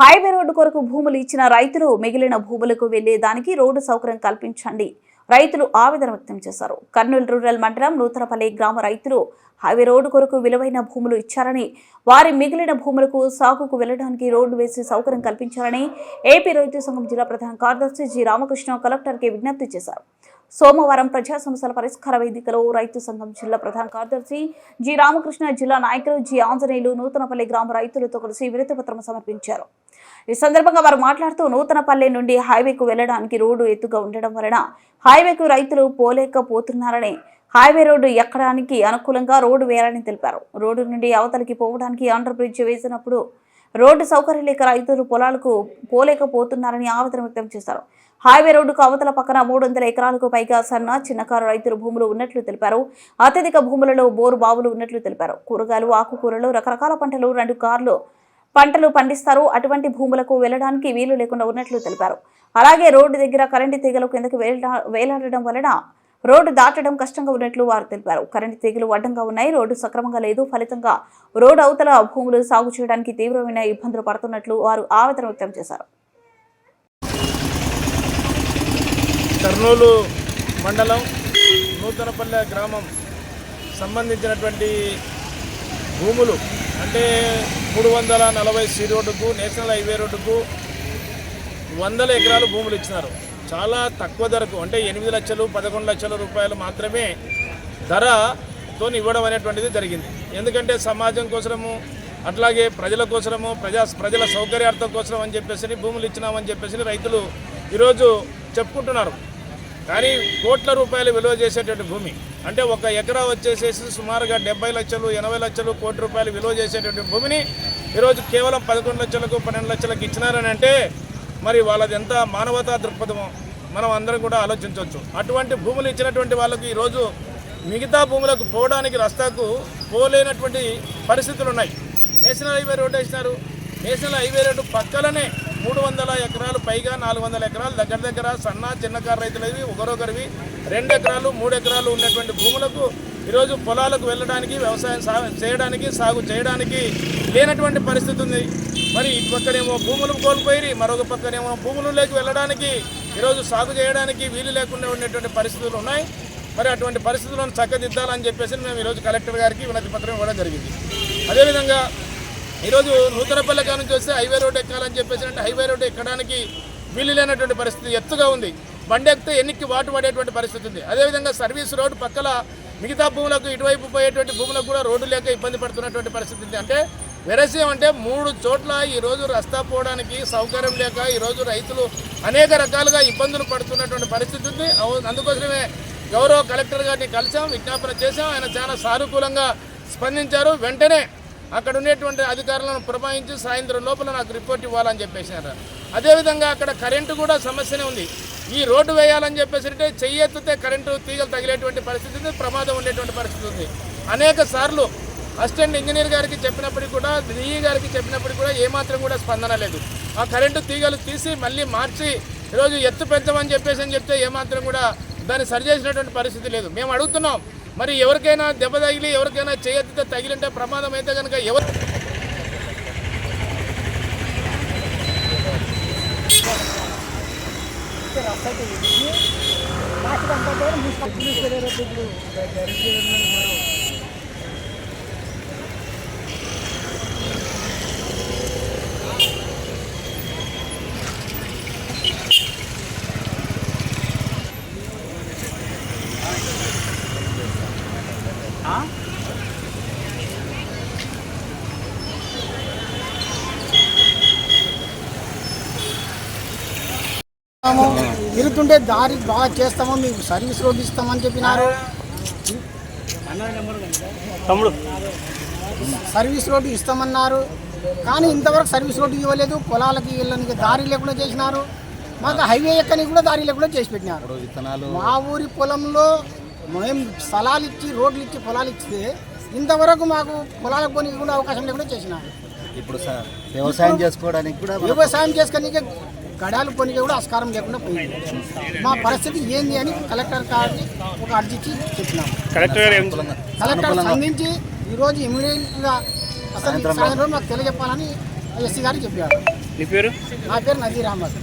Highway road కొరకు భూములు ఇచ్చిన రైతులు మిగిలిన భూములకు వెళ్ళేదానికి రోడ్డు సౌకర్యం కల్పించండి. రైతులు ఆవేదన వ్యక్తం చేశారు. కర్నూలు రూరల్ మండలం నూతనపల్లి గ్రామ రైతులు హైవే రోడ్డు కొరకు విలువైన భూములు ఇచ్చారని వారి మిగిలిన భూములకు సాగుకు వెళ్ళడానికి రోడ్డు వేసి సౌకర్యం కల్పించాలని ఏపీ రైతు సంఘం జిల్లా ప్రధాన కార్యదర్శి జి రామకృష్ణ కలెక్టర్కి విజ్ఞప్తి చేశారు. సోమవారం ప్రజా సమస్యల పరిష్కార వేదికలో రైతు సంఘం జిల్లా ప్రధాన కార్యదర్శి జి రామకృష్ణ జిల్లా నాయకులు జి ఆంజనేయులు నూతనపల్లి గ్రామ రైతులతో కలిసి వినతి పత్రం సమర్పించారు. ఈ సందర్భంగా వారు మాట్లాడుతూ నూతనపల్లి నుండి హైవేకు వెళ్ళడానికి రోడ్డు ఎత్తుగా ఉండడం వలన హైవేకు రైతులు పోలేకపోతున్నారని హైవే రోడ్డు ఎక్కడానికి అనుకూలంగా రోడ్డు వేయాలని తెలిపారు. రోడ్డు నుండి అవతలికి పోవడానికి అండర్ బ్రిడ్జ్ వేసినప్పుడు రోడ్డు సౌకర్యం లేక రైతులు పొలాలకు పోలేకపోతున్నారని ఆవేదన వ్యక్తం చేశారు. హైవే రోడ్డుకు అవతల పక్కన మూడు వందల ఎకరాలకు పైగా సన్న చిన్నకారు రైతులు భూములు ఉన్నట్లు తెలిపారు. అత్యధిక భూములలో బోరు బావులు ఉన్నట్లు తెలిపారు. కూరగాయలు ఆకుకూరలు రకరకాల పంటలు రెండు కార్లు పంటలు పండిస్తారు. అటువంటి భూములకు వెళ్ళడానికి వీలు లేకుండా ఉన్నట్లు తెలిపారు. అలాగే రోడ్డు దగ్గర కరెంటు తీగలు కిందకు వేలా- వేలాడడం వలన రోడ్డు దాటడం కష్టంగా ఉన్నట్లు వారు తెలిపారు. కరెంటు తీగలు అడ్డంగా ఉన్నాయి. రోడ్డు సక్రమంగా లేదు. ఫలితంగా రోడ్డు అవతల భూములు సాగు చేయడానికి తీవ్రమైన ఇబ్బందులు పడుతున్నట్లు వారు ఆవేదన వ్యక్తం చేశారు. కర్నూలు మండలం నూతనపల్లె గ్రామం సంబంధించినటువంటి భూములు అంటే మూడు వందల నలభై సి రోడ్డుకు నేషనల్ హైవే రోడ్డుకు వందల ఎకరాలు భూములు ఇచ్చినారు. చాలా తక్కువ ధరకు అంటే ఎనిమిది లక్షలు పదకొండు లక్షల రూపాయలు మాత్రమే ధరతో ఇవ్వడం అనేటువంటిది జరిగింది. ఎందుకంటే సమాజం కోసము అట్లాగే ప్రజల కోసము ప్రజా ప్రజల సౌకర్యార్థం కోసం అని చెప్పేసి భూములు ఇచ్చినామని చెప్పేసి రైతులు ఈరోజు చెప్పుకుంటున్నారు. కానీ కోట్ల రూపాయలు విలువ చేసేటువంటి భూమి అంటే ఒక ఎకరా వచ్చేసేసి సుమారుగా డెబ్బై లక్షలు ఎనభై లక్షలు కోటి రూపాయలు విలువ చేసేటువంటి భూమిని ఈరోజు కేవలం పదకొండు లక్షలకు పన్నెండు లక్షలకు ఇచ్చినారని అంటే మరి వాళ్ళది ఎంత మానవతా దృక్పథమో మనం అందరం కూడా ఆలోచించవచ్చు. అటువంటి భూములు ఇచ్చినటువంటి వాళ్ళకి ఈరోజు మిగతా భూములకు పోవడానికి రస్తాకు పోలేనటువంటి పరిస్థితులు ఉన్నాయి. నేషనల్ హైవే రోడ్డు వేసినారు. నేషనల్ హైవే రోడ్డు పక్కలనే మూడు వందల ఎకరాలు పైగా నాలుగు వందల ఎకరాలు దగ్గర దగ్గర సన్న చిన్నకారు రైతులవి ఒకరొకరివి రెండు ఎకరాలు మూడు ఎకరాలు ఉన్నటువంటి భూములకు ఈరోజు పొలాలకు వెళ్ళడానికి వ్యవసాయం సా చేయడానికి సాగు చేయడానికి లేనటువంటి పరిస్థితి ఉంది. మరి ఇటు పక్కనేమో భూములు కోల్పోయి మరొక పక్కనేమో భూములు వెళ్ళడానికి ఈరోజు సాగు చేయడానికి వీలు లేకుండా ఉండేటువంటి పరిస్థితులు ఉన్నాయి. మరి అటువంటి పరిస్థితులను చక్కదిద్దాలని చెప్పేసి మేము ఈరోజు కలెక్టర్ గారికి వినతి పత్రం ఇవ్వడం జరిగింది. అదేవిధంగా ఈరోజు నూతనపల్లె కాడ నుంచి వస్తే హైవే రోడ్ ఎక్కాలని చెప్పేసి అంటే హైవే రోడ్ ఎక్కడానికి వీలు లేనటువంటి పరిస్థితి ఎత్తుగా ఉంది. బండి ఎక్కితే ఎన్నికి వాటు పడేటువంటి పరిస్థితి ఉంది. అదేవిధంగా సర్వీస్ రోడ్ పక్కల మిగతా భూములకు ఇటువైపు పోయేటువంటి భూములకు కూడా రోడ్డు లేక ఇబ్బంది పడుతున్నటువంటి పరిస్థితి అంటే వెరస్యం అంటే మూడు చోట్ల ఈరోజు రస్తా పోవడానికి సౌకర్యం లేక ఈరోజు రైతులు అనేక రకాలుగా ఇబ్బందులు పడుతున్నటువంటి పరిస్థితి ఉంది. అందుకోసమే గౌరవ కలెక్టర్ గారిని కలిసాం విజ్ఞాపన చేశాం. ఆయన చాలా సానుకూలంగా స్పందించారు. వెంటనే అక్కడ ఉండేటువంటి అధికారులను పురమాయించి సాయంత్రం లోపల నాకు రిపోర్ట్ ఇవ్వాలని చెప్పేసారు అదేవిధంగా అక్కడ కరెంటు కూడా సమస్యనే ఉంది. ఈ రోడ్డు వేయాలని చెప్పేసి అంటే చెయ్యెత్తితే కరెంటు తీగలు తగిలేటువంటి పరిస్థితి ఉంది ప్రమాదం ఉండేటువంటి పరిస్థితి ఉంది. అనేక సార్లు అసిస్టెంట్ ఇంజనీర్ గారికి చెప్పినప్పటికీ కూడా డిఈ గారికి చెప్పినప్పటికీ కూడా ఏమాత్రం కూడా స్పందన లేదు. ఆ కరెంటు తీగలు తీసి మళ్ళీ మార్చి ఈరోజు ఎత్తు పెంచమని చెప్పేసి అని చెప్తే ఏమాత్రం కూడా దాన్ని సరిచేసినటువంటి పరిస్థితి లేదు. మేము అడుగుతున్నాం మరి ఎవరికైనా దెబ్బ తగిలి ఎవరికైనా చేయెత్తితే తగిలింటే ప్రమాదం అయితే కనుక ఎవరు చేస్తాము. తిరుగుతుంటే దారి బాగా చేస్తాము మీకు సర్వీస్ రోడ్ ఇస్తామని చెప్పినారు. సర్వీస్ రోడ్డు ఇస్తామన్నారు. కానీ ఇంతవరకు సర్వీస్ రోడ్డు ఇవ్వలేదు. పొలాలకి వెళ్ళడానికి దారి లేకుండా చేసినారు. మాకు హైవే ఎక్కనికి కూడా దారి లేకుండా చేసి పెట్టినారు. మా ఊరి పొలంలో మేము స్థలాలు ఇచ్చి రోడ్లు ఇచ్చి పొలాలు ఇస్తే ఇంతవరకు మాకు పొలాలకు పోనీకి కూడా అవకాశం లేకుండా చేసినారు. ఇప్పుడు వ్యవసాయం చేసుకోవడానికి కూడా వ్యవసాయం చేసుకొని గడాలు కొనికి కూడా ఆస్కారం లేకుండా పోయింది. మా పరిస్థితి ఏంది అని కలెక్టర్ గారికి ఒక అర్జీ ఇచ్చి చెప్పినాము అనుకూలంగా- కలెక్టర్ అనుకూలంగా స్పందించి ఈరోజు ఇమీడియట్గా అసలు సాయంత్రం మాకు తెలియజెప్పాలని ఎస్సీ గారు చెప్పారు. నీ పేరు? నా పేరు నజీర్ అహ్మద్.